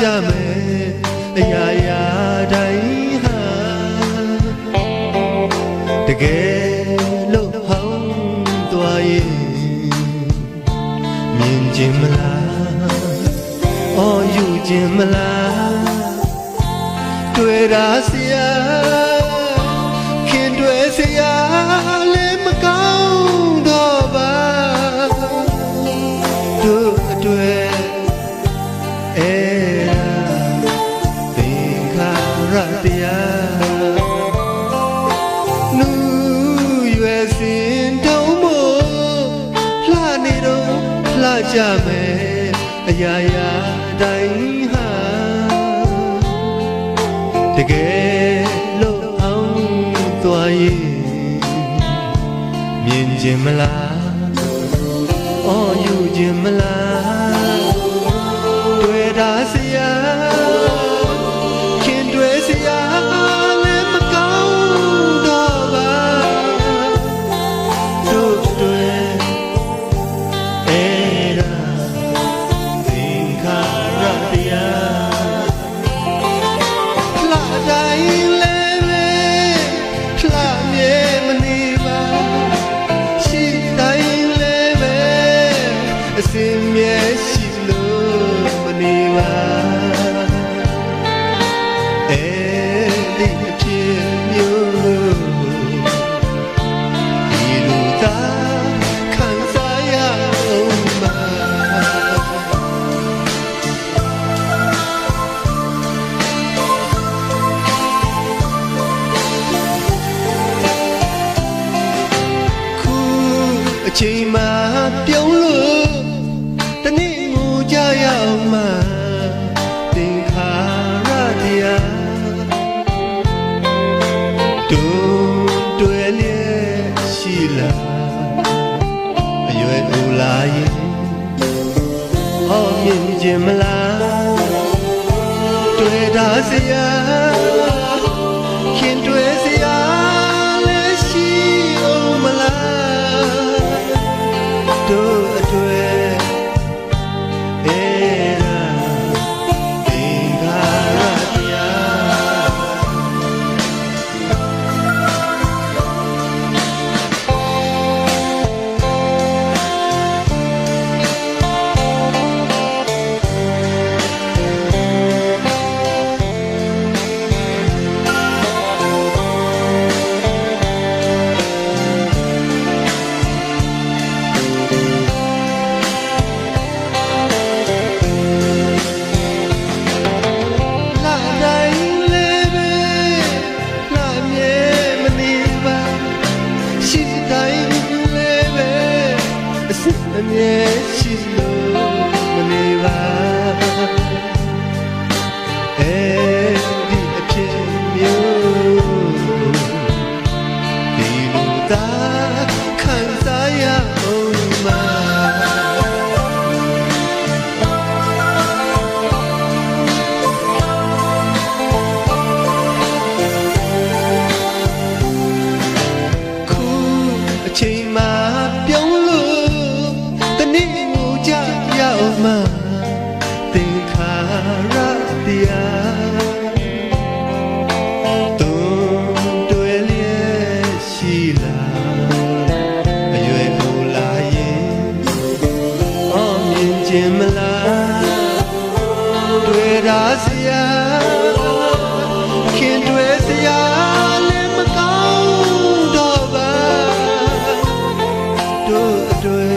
ကြမယ်အရာရာတိုင်းဟာတကယ်လို့ဟောင်းသွားရင်မြင်ခြင်းမလားအော်ယူခြင်းမလားတွေ့တာစရာခင်တွေ့စရာလည်းမကောင်းတော့ပါတို့အတွေ့ nu yue sin dong mo hla ni dong hla ja me aya ya dai ha တကယ်လို့အောင်သွားရင်မြင်ခြင်းမလားအော်ယူခြင်းမလား ချိန်မှပြုံးလို့တနေ့ငိုကြရအောင်မှသင်္ခါရတရားတူတွေ့လျက်ရှိလာအရွယ်ဦးလာရင်ဟောမြင်ခြင်းမလားတွေ့တာစရာ Nesin ရောက်မှသင်္ခါရတရားတွန်တွေလျက်ရှိလာအရွယ်ကိုလာရင်အောင်မြင်ခြင်းမလားတွေ့တာစရာခင်တွေ့စရာလည်းမကောင်းတော့ပါတို့အတွေ့